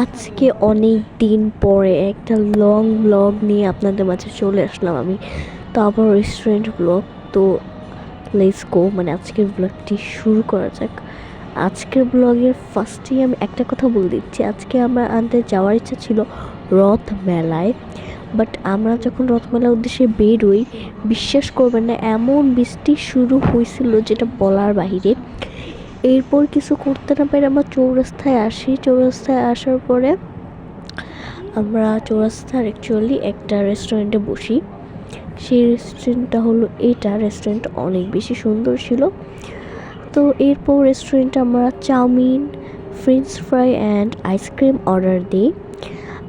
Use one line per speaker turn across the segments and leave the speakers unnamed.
আজকে অনেক দিন পরে একটা লং ব্লগ নিয়ে আপনাদের মাঝে চলে আসলাম আমি। তো আবার রেস্টুরেন্ট ব্লগ তো লেটস গো মানে আজকের ব্লগটি শুরু করা যাক। আজকের ব্লগের ফার্স্টেই আমি একটা কথা বলে দিচ্ছি, আজকে আমার আনতে যাওয়ার ইচ্ছা ছিল রথ মেলায় বাট আমরা যখন রথমেলার উদ্দেশ্যে বেরোই, বিশ্বাস করবেন না, এমন বৃষ্টি শুরু হয়েছিল যেটা বলার বাহিরে এরপর কিছু করতে না পেরে আমরা চৌরাস্তায় আসি। চৌরাস্তায় আসার পরে আমরা চৌরাস্তার অ্যাকচুয়ালি একটা রেস্টুরেন্টে বসি। সেই রেস্টুরেন্টটা হলো এটা। রেস্টুরেন্ট অনেক বেশি সুন্দর ছিল। তো এরপর রেস্টুরেন্টে আমরা chowmein french fry and ice cream order দিই।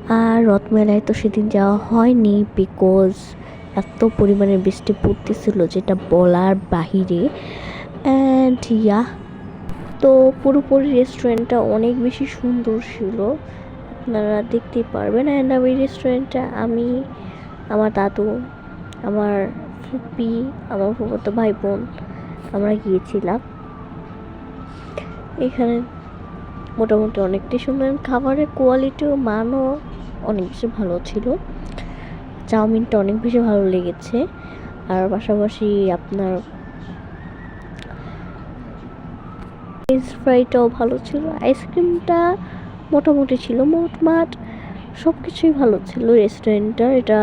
আর রথমেলায় তো সেদিন যাওয়া হয়নি বিকজ এত পরিমাণে বৃষ্টি পড়তেছিল যেটা বলার বাহিরে। অ্যান্ড ইয়া তো পুরোপুরি রেস্টুরেন্টটা অনেক বেশি সুন্দর ছিল। আপনারা দেখতেই পারবেন অ্যান্ড আমি রেস্টুরেন্টটা আমি, আমার দাদু, আমার ফুপি, আমার ফুফাতো ভাই বোন আমরা গিয়েছিলাম। এখানে মোটামুটি অনেকটাই সুন্দর খাবারের কোয়ালিটিও মানও অনেক বেশি ভালো ছিল। চাউমিনটা অনেক বেশি ভালো লেগেছে। আর পাশাপাশি আপনার ফ্রেঞ্চ ফ্রাইটাও ভালো ছিল আইসক্রিমটা মোটামুটি ছিল, মোটমাট সব কিছুই ভালো ছিল রেস্টুরেন্টটা এটা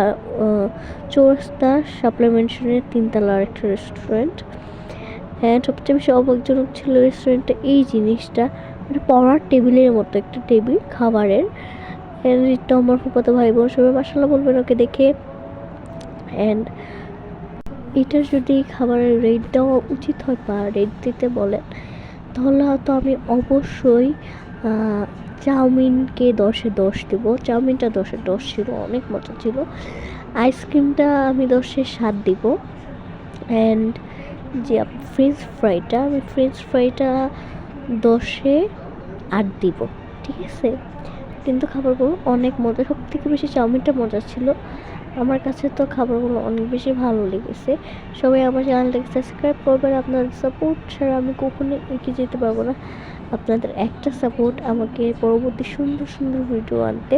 চৌরাস্তা সাপ্লিমেন্টারির তিনতলার একটা রেস্টুরেন্ট হ্যাঁ সবচেয়ে বেশি অবাকজনক ছিল রেস্টুরেন্টটা এই জিনিসটা। মানে পড়ার টেবিলের মতো একটা টেবিল, খাবারের। এটা আমার ফুপাতো ভাই বোন সবাই মাসাল্লাহ বলবেন ওকে দেখে। অ্যান্ড এটার যদি খাবারের রেট দেওয়া উচিত হয় বা রেট দিতে বলেন। তাহলে হয়তো আমি অবশ্যই চাউমিনকে দশে দশ দেব। চাউমিনটা দশে দশ ছিল, অনেক মজা ছিল। আইসক্রিমটা আমি দশে সাত দিব। অ্যান্ড যে ফ্রেঞ্চ ফ্রাইটা আমি ফ্রেঞ্চ ফ্রাইটা দশে আট দিব। ঠিক আছে? কিন্তু খাবারগুলো অনেক মজা সব থেকে বেশি চাউমিনটা মজা ছিল। আমার কাছে তো খাবারগুলো অনেক বেশি ভালো লেগেছে। সবাই আমার চ্যানেলটাকে সাবস্ক্রাইব করবেন। আপনাদের সাপোর্ট ছাড়া আমি কখনো এগিয়ে যেতে পারব না। আপনাদের একটা সাপোর্ট আমাকে পরবর্তী সুন্দর সুন্দর ভিডিও আনতে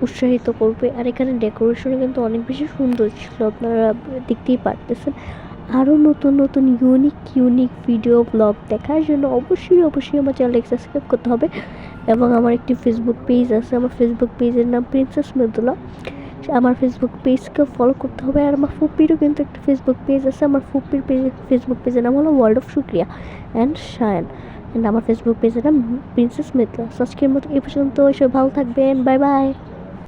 উৎসাহিত করবে। আর এখানে ডেকোরেশনও কিন্তু অনেক বেশি সুন্দর ছিল। আপনারা দেখতেই পারতেছেন। আরও নতুন নতুন ইউনিক ইউনিক ভিডিও ব্লগ দেখার জন্য অবশ্যই অবশ্যই আমার চ্যানেলকে সাবস্ক্রাইব করতে হবে। এবং আমার একটি ফেসবুক পেজ আছে। আমার ফেসবুক পেজের নাম প্রিন্সেস মৃদুলা আমার ফেসবুক পেজকে ফলো করতে হবে। আর আমার ফুপিরও কিন্তু একটা ফেসবুক পেজ আছে। আমার ফুপির পেজ ফেসবুক পেজের নাম হলো world of Shukriya and Shayan and আমার ফেসবুক পেজের নাম প্রিন্সেস মিত্রা আজকের মতো এই পর্যন্ত সবাই ভালো থাকবেন। Bye bye